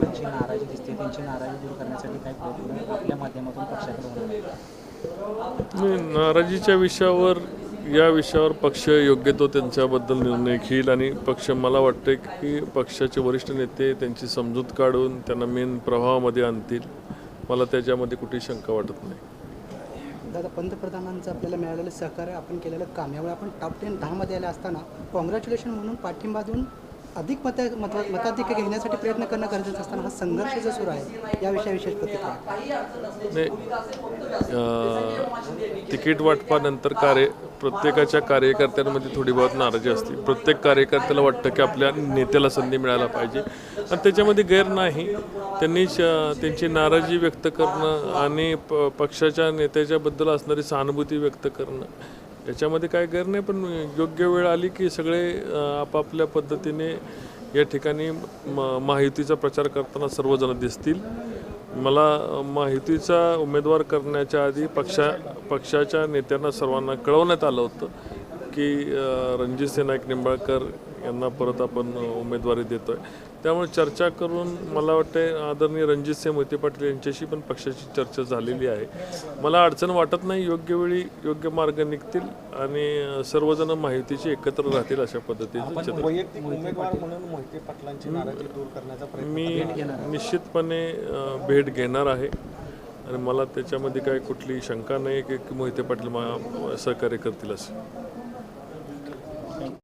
लोकांची नाराजी दिसते त्यांची नाराजी दूर करण्यासाठी काही प्रयत्न आपल्या माध्यमातून पक्षाकडे होणार नाराजीच्या विषयावर या विषयावर पक्ष योग्य तो त्यांच्याबद्दल निर्णय घेईल आणि पक्ष मला वाटते की पक्षाचे वरिष्ठ नेते त्यांची समजूत काढून त्यांना मेन प्रवाहामध्ये आणतील. मला त्याच्यामध्ये कुठेही शंका वाटत नाही. दादा पंतप्रधानांचं आपल्याला मिळालेलं सहकार्य आपण केलेलं काम यामुळे आपण टॉप टेन दहामध्ये आले असताना कॉंग्रॅच्युलेशन म्हणून पाठिंबा देऊन अधिक मत मत मताधिक्य घेण्यासाठी प्रयत्न करणं गरजेचं असताना हा संघर्ष जो सुरू आहे याविषयी विशेष प्रतिक्रिया नाही तिकीट वाटपानंतर कार्य प्रत्येकाच्या कार्यकर्त्यांमध्ये थोडी बहुत नाराजी असते. प्रत्येक कार्यकर्त्याला वाटतं की आपल्या नेत्याला संधी मिळायला पाहिजे. आणि त्याच्यामध्ये गैर नाही. त्यांनी श- त्यांची नाराजी व्यक्त करणं आणि प पक्षाच्या नेत्याच्याबद्दल असणारी सहानुभूती व्यक्त करणं याच्यामध्ये काय गैर नाही पण योग्य वेळ आली की सगळे आपापल्या पद्धतीने या ठिकाणी म महायुतीचा प्रचार करताना सर्वजण दिसतील. मला माहितीचा महायुतीचा उमेदवार करण्याच्या आधी पक्षा पक्षाच्या नेत्यांना सर्वांना कळवण्यात आलं होतं. की रणजितसिंह नाईक निंबाळकर यांना परत आपण उमेदवारी देतोय. त्यामुळे चर्चा करून मला वाटते आदरणीय रणजितसिंह मोहिते पाटील यांच्याशी पण पक्षाची चर्चा झालेली आहे. मला अडचण वाटत नाही योग्य वेळी योग्य मार्ग निघतील आणि सर्वजण माहितीची एकत्र राहतील अशा पद्धतीचं प्रयत्न मी निश्चितपणे भेट घेणार आहे. आणि मला त्याच्यामध्ये काय कुठली शंका नाही की की मोहिते पाटील मा सहकार्य करतील असं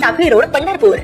சாகரோட பண்டர்பூர்.